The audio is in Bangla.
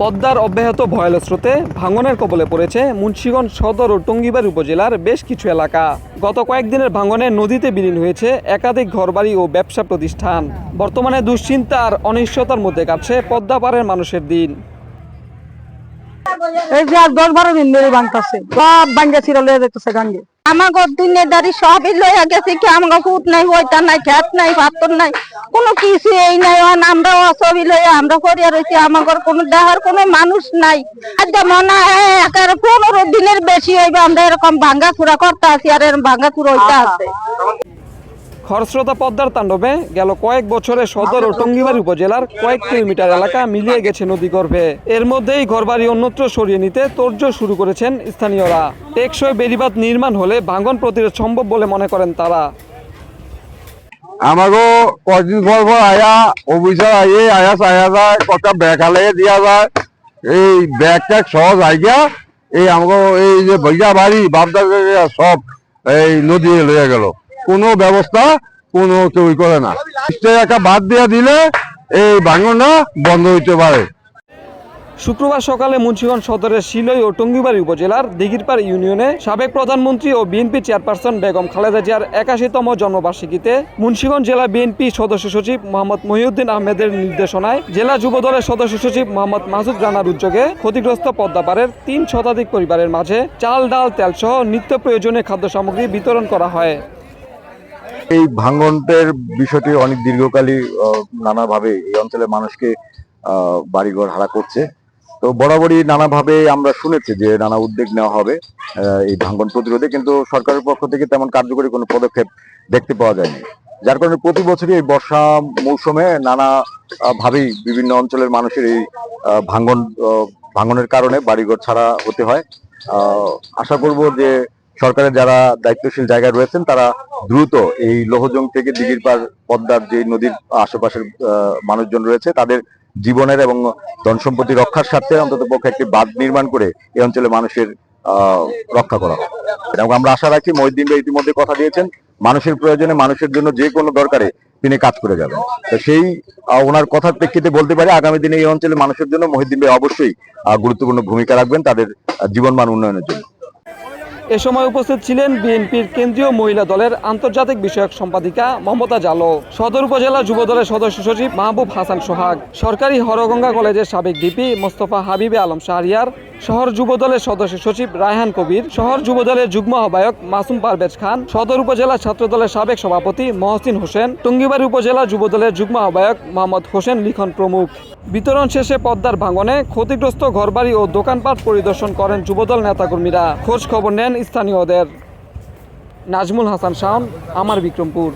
পদ্মার অব্যাহত ভয়াল স্রোতে ভাঙনের কবলে পড়েছে মুন্সিগঞ্জ সদর ও টঙ্গিবাড়ি উপজেলার বেশ কিছু এলাকা। গত কয়েকদিনের ভাঙনে নদীতে বিলীন হয়েছে একাধিক ঘরবাড়ি ও ব্যবসা প্রতিষ্ঠান। বর্তমানে দুশ্চিন্তা আর অনিশ্চয়তার মধ্যে কাটছে পদ্মা পাড়ের মানুষের দিন। এই যে আর দশ বারো দিন ধরে ভাঙতেছে, সব ভাঙ্গা ছিল লয়ে যেতেছে গাঙ্গে। আমাকে দাঁড়ি সবই লইয়া গেছে কি আমাকে ফুট নাই, ওইটা নাই খ্যাত নাই, পাথর নাই, কোনো কিছু এই নাই আমরা সবই লইয়া আমরা করিয়া রয়েছি আমাকে কোনো দেহার কোনো মানুষ নাই। আজ মনে হয় একের পনেরো দিনের বেশি হইবে, আমরা এরকম ভাঙ্গা চুরা করতে আছি আর এরকম ভাঙ্গা চুরা হইতে আছে খরস্রোতা পদ্মার তাণ্ডবে গেল কয়েক বছরে সদর ও টঙ্গিবাড়ি উপজেলার কয়েক কিলোমিটার এলাকা মিলিয়ে গেছে নদীগর্ভে এর মধ্যেই ঘরবাড়ি অন্যত্র সরিয়ে নিতে তোড়জোড় শুরু করেছেন স্থানীয়রা। টেকসই বেড়িবাঁধ নির্মাণ হলে ভাঙন প্রতিরোধ সম্ভব বলে মনে করেন তারা। আমাগো কদিন পর পর আয়া, অফিসার আইয়ে আয়া চায়া যায় কটা ব্যাগ হালাই দিয়া যায়। এই ব্যাগ ট্যাগ সহজ আইগা এই আমাগো এই যে বইয়া বাড়ি বাপদা সব এই নদী লইয়া গেল। কোনো ব্যবস্থা কোনো কেউ করে না। একটা বাদ দিয়া দিলে এই ভাঙনটা বন্ধ হইতে পারে। শুক্রবার সকালে মুন্সিগঞ্জ সদরের শিলই ও টঙ্গিবাড়ি উপজেলার দিঘিরপাড় ইউনিয়নে সাবেক প্রধানমন্ত্রী ও বিএনপি চেয়ারপারসন বেগম খালেদা জিয়ার একাশিতম জন্মবার্ষিকীতে মুন্সিগঞ্জ জেলা বিএনপি সদস্য সচিব মোহাম্মদ মহিউদ্দিন আহমেদের নির্দেশনায় জেলা যুবদলের সদস্য সচিব মোহাম্মদ মাসুদ রানার উদ্যোগে ক্ষতিগ্রস্ত পদ্মাপাড়ের তিন শতাধিক পরিবারের মাঝে চাল, ডাল তেলসহ নিত্য প্রয়োজনীয় খাদ্য সামগ্রী বিতরণ করা হয়। এই ভাঙ্গনের বিষয়টি অনেক দীর্ঘকালই নানাভাবে এই অঞ্চলের মানুষকে বাড়িঘর হারা করছে। তো বরাবরই নানাভাবে আমরা শুনেছি যে নানা উদ্যোগ নেওয়া হবে এই ভাঙ্গন প্রতিরোধে, কিন্তু সরকারের পক্ষ থেকে তেমন কার্যকরী কোনো পদক্ষেপ দেখতে পাওয়া যায়নি। যার কারণে প্রতি বছরই এই বর্ষা মৌসুমে নানা ভাবেই বিভিন্ন অঞ্চলের মানুষের এই ভাঙ্গন ভাঙ্গনের কারণে বাড়িঘর ছাড়া হতে হয়। আশা করব যে সরকারের যারা দায়িত্বশীল জায়গায় রয়েছেন, তারা দ্রুত এই লোহজং থেকে দিঘির পার পদ্মার যে নদীর আশেপাশের মানুষজন রয়েছে, তাদের জীবনের এবং ধন সম্পত্তি রক্ষার স্বার্থে অন্তত পক্ষে একটি বাঁধ নির্মাণ করে এই অঞ্চলে মানুষের রক্ষা করা এবং আমরা আশা রাখি মহিদ্দিন ভাই ইতিমধ্যে কথা দিয়েছেন, মানুষের প্রয়োজনে মানুষের জন্য যে কোনো দরকারে তিনি কাজ করে যাবেন। তো সেই ওনার কথার প্রেক্ষিতে বলতে পারি, আগামী দিনে এই অঞ্চলে মানুষের জন্য মহিদ্দিন ভাই অবশ্যই গুরুত্বপূর্ণ ভূমিকা রাখবেন তাদের জীবনমান উন্নয়নের জন্য। এ সময় উপস্থিত ছিলেন বিএনপির কেন্দ্রীয় মহিলা দলের আন্তর্জাতিক বিষয়ক সম্পাদিকা মমতা জালো সদর উপজেলা যুব দলের সদস্য সচিব মাহবুব হাসান সোহাগ, সরকারি হরগঙ্গা কলেজের সাবেক ডিপি মোস্তফা হাবিবে আলম শাহরিয়ার, শহর যুব দলের সদস্য সচিব রায়হান কবির, শহর যুব দলের যুগ্ম আহ্বায়ক মাসুম পারভেজ খান, সদর উপজেলা ছাত্র দলের সাবেক সভাপতি মহসিন হোসেন, টঙ্গিবাড়ি উপজেলা যুব দলের যুগ্ম আহ্বায়ক মোহাম্মদ হোসেন লিখন প্রমুখ। বিতরণ শেষে পদ্মার ভাঙনে ক্ষতিগ্রস্ত ঘরবাড়ি ও দোকানপাট পরিদর্শন করেন যুবদল নেতাকর্মীরা। খোঁজ খবর নেন স্থানীয়দের। নাজমুল হাসান শাম, আমার বিক্রমপুর।